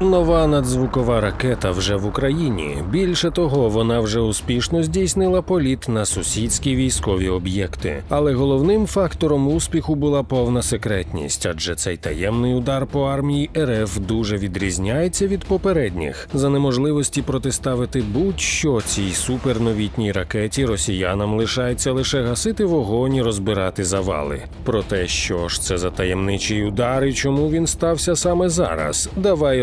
Нова надзвукова ракета вже в Україні. Більше того, вона вже успішно здійснила політ на сусідські військові об'єкти. Але головним фактором успіху була повна секретність, адже цей таємний удар по армії РФ дуже відрізняється від попередніх. За неможливості протиставити будь-що цій суперновітній ракеті росіянам лишається лише гасити вогонь і розбирати завали. Про те, що ж це за таємничий удар і чому він стався саме зараз, давай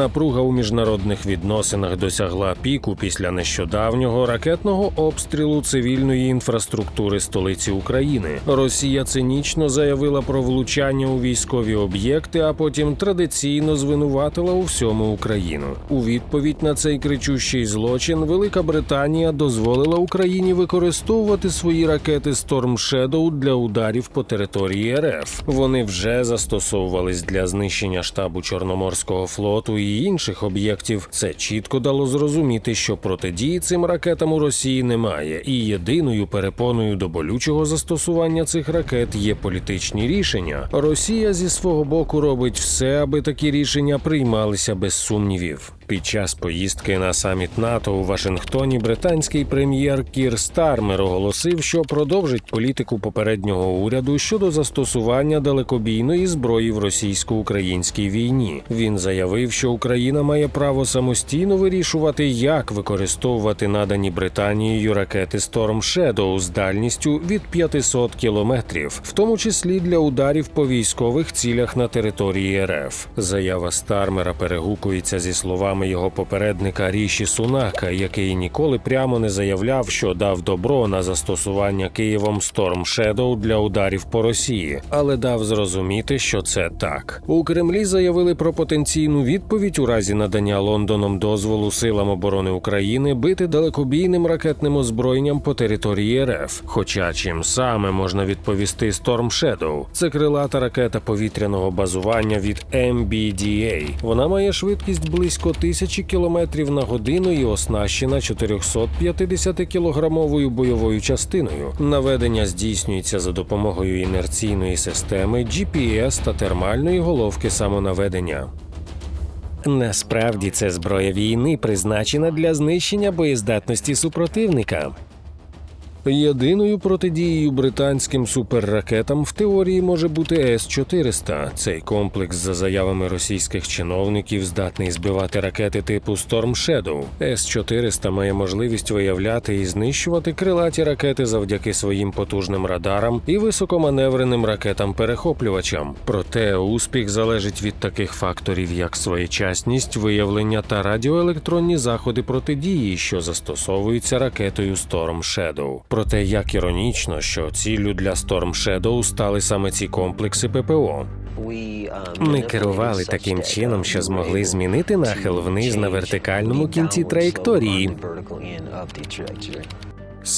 Напруга у міжнародних відносинах досягла піку після нещодавнього ракетного обстрілу цивільної інфраструктури столиці України. Росія цинічно заявила про влучання у військові об'єкти, а потім традиційно звинуватила у всьому Україну. У відповідь на цей кричущий злочин Велика Британія дозволила Україні використовувати свої ракети Storm Shadow для ударів по території РФ. Вони вже застосовувались для знищення штабу Чорноморського флоту і інших об'єктів. Це чітко дало зрозуміти, що протидії цим ракетам у Росії немає, і єдиною перепоною до болючого застосування цих ракет є політичні рішення. Росія зі свого боку робить все, аби такі рішення приймалися без сумнівів. Під час поїздки на саміт НАТО у Вашингтоні британський прем'єр Кір Стармер оголосив, що продовжить політику попереднього уряду щодо застосування далекобійної зброї в російсько-українській війні. Він заявив, що Україна має право самостійно вирішувати, як використовувати надані Британією ракети Storm Shadow з дальністю від 500 кілометрів, в тому числі для ударів по військових цілях на території РФ. Заява Стармера перегукується зі словами його попередника Ріші Сунака, який ніколи прямо не заявляв, що дав добро на застосування Києвом Storm Shadow для ударів по Росії, але дав зрозуміти, що це так. У Кремлі заявили про потенційну відповідь у разі надання Лондоном дозволу силам оборони України бити далекобійним ракетним озброєнням по території РФ. Хоча чим саме можна відповісти Storm Shadow? Це крилата ракета повітряного базування від MBDA. Вона має швидкість близько тисячі кілометрів на годину і оснащена 450-кілограмовою бойовою частиною. Наведення здійснюється за допомогою інерційної системи, GPS та термальної головки самонаведення. Насправді це зброя війни призначена для знищення боєздатності супротивника. Єдиною протидією британським суперракетам в теорії може бути С-400. Цей комплекс, за заявами російських чиновників, здатний збивати ракети типу Storm Shadow. С-400 має можливість виявляти і знищувати крилаті ракети завдяки своїм потужним радарам і високоманевреним ракетам-перехоплювачам. Проте успіх залежить від таких факторів, як своєчасність, виявлення та радіоелектронні заходи протидії, що застосовуються ракетою Storm Shadow. Проте як іронічно, що ціллю для Storm Shadow стали саме ці комплекси ППО. Ми керували таким чином, що змогли змінити нахил вниз на вертикальному кінці траєкторії.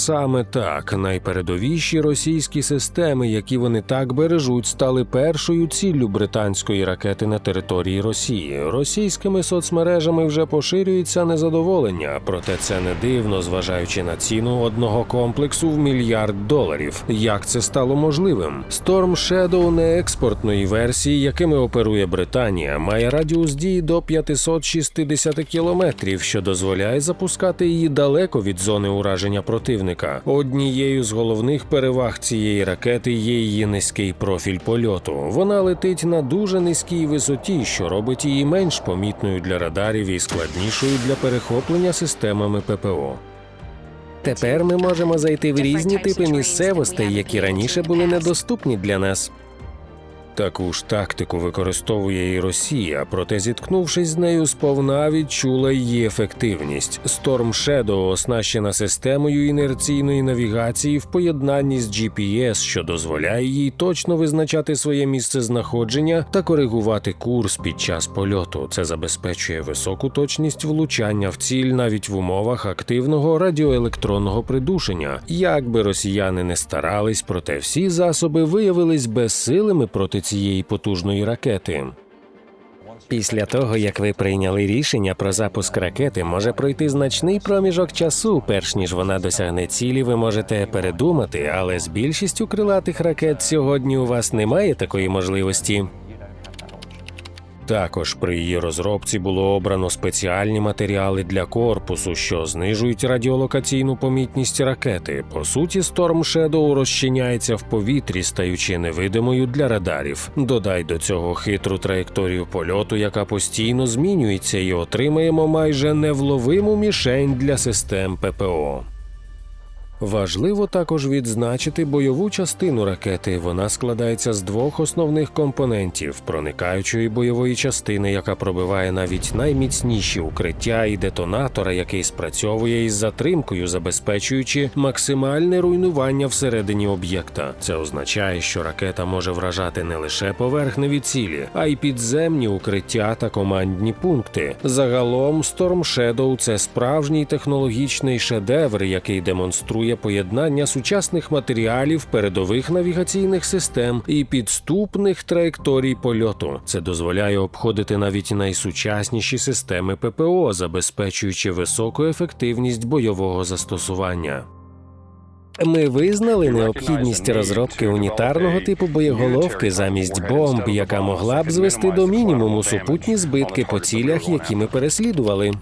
Саме так найпередовіші російські системи, які вони так бережуть, стали першою ціллю британської ракети на території Росії. Російськими соцмережами вже поширюється незадоволення, проте це не дивно, зважаючи на ціну одного комплексу в мільярд доларів. Як це стало можливим? Storm Shadow не експортної версії, якими оперує Британія, має радіус дії до 560 кілометрів, що дозволяє запускати її далеко від зони ураження противника. Однією з головних переваг цієї ракети є її низький профіль польоту. Вона летить на дуже низькій висоті, що робить її менш помітною для радарів і складнішою для перехоплення системами ППО. Тепер ми можемо зайти в різні типи місцевостей, які раніше були недоступні для нас. Таку ж тактику використовує і Росія, проте зіткнувшись з нею, сповна відчула її ефективність. Storm Shadow оснащена системою інерційної навігації в поєднанні з GPS, що дозволяє їй точно визначати своє місце знаходження та коригувати курс під час польоту. Це забезпечує високу точність влучання в ціль навіть в умовах активного радіоелектронного придушення. Як би росіяни не старались, проте всі засоби виявились безсилими проти цієї потужної ракети. Після того, як ви прийняли рішення про запуск ракети, може пройти значний проміжок часу, перш ніж вона досягне цілі, ви можете передумати, але з більшістю крилатих ракет сьогодні у вас немає такої можливості. Також при її розробці було обрано спеціальні матеріали для корпусу, що знижують радіолокаційну помітність ракети. По суті, Storm Shadow розчиняється в повітрі, стаючи невидимою для радарів. Додай до цього хитру траєкторію польоту, яка постійно змінюється, і отримаємо майже невловиму мішень для систем ППО. Важливо також відзначити бойову частину ракети. Вона складається з двох основних компонентів: проникаючої бойової частини, яка пробиває навіть найміцніші укриття, і детонатора, який спрацьовує із затримкою, забезпечуючи максимальне руйнування всередині об'єкта. Це означає, що ракета може вражати не лише поверхневі цілі, а й підземні укриття та командні пункти. Загалом Storm Shadow – це справжній технологічний шедевр, який демонструє поєднання сучасних матеріалів, передових навігаційних систем і підступних траєкторій польоту. Це дозволяє обходити навіть найсучасніші системи ППО, забезпечуючи високу ефективність бойового застосування. Ми визнали необхідність розробки унітарного типу боєголовки замість бомб, яка могла б звести до мінімуму супутні збитки по цілях, які ми переслідували.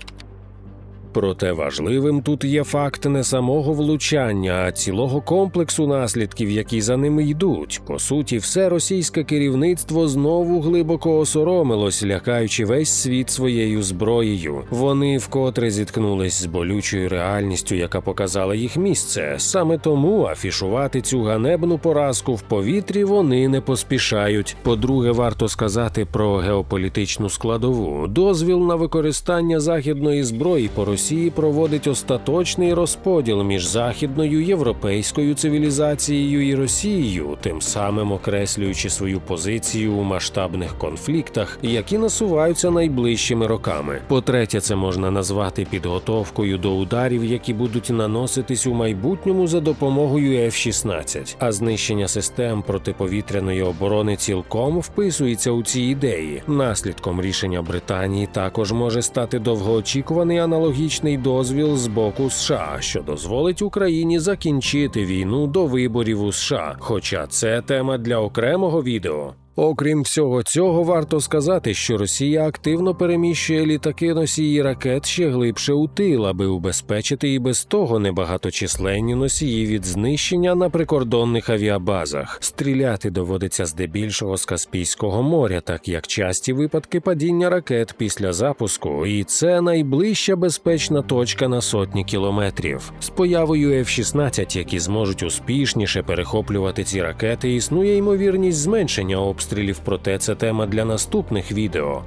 Проте важливим тут є факт не самого влучання, а цілого комплексу наслідків, які за ними йдуть. По суті, все російське керівництво знову глибоко осоромилось, лякаючи весь світ своєю зброєю. Вони вкотре зіткнулись з болючою реальністю, яка показала їх місце. Саме тому афішувати цю ганебну поразку в повітрі вони не поспішають. По-друге, варто сказати про геополітичну складову. Дозвіл на використання західної зброї по Росії проводить остаточний розподіл між західною європейською цивілізацією і Росією, тим самим окреслюючи свою позицію у масштабних конфліктах, які насуваються найближчими роками. По-третє, це можна назвати підготовкою до ударів, які будуть наноситись у майбутньому за допомогою F-16. А знищення систем протиповітряної оборони цілком вписується у ці ідеї. Наслідком рішення Британії також може стати довгоочікуваний аналогічний дозвіл з боку США, що дозволить Україні закінчити війну до виборів у США. Хоча це тема для окремого відео. Окрім всього цього, варто сказати, що Росія активно переміщує літаки носії ракет ще глибше у тил, аби убезпечити і без того небагаточисленні носії від знищення на прикордонних авіабазах. Стріляти доводиться здебільшого з Каспійського моря, так як часті випадки падіння ракет після запуску, і це найближча безпечна точка на сотні кілометрів. З появою F-16, які зможуть успішніше перехоплювати ці ракети, існує ймовірність зменшення обстрілів, проте це тема для наступних відео.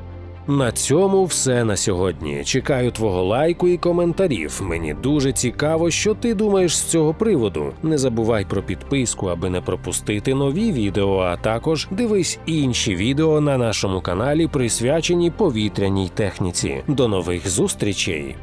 На цьому все на сьогодні. Чекаю твого лайку і коментарів. Мені дуже цікаво, що ти думаєш з цього приводу. Не забувай про підписку, аби не пропустити нові відео, а також дивись інші відео на нашому каналі, присвячені повітряній техніці. До нових зустрічей!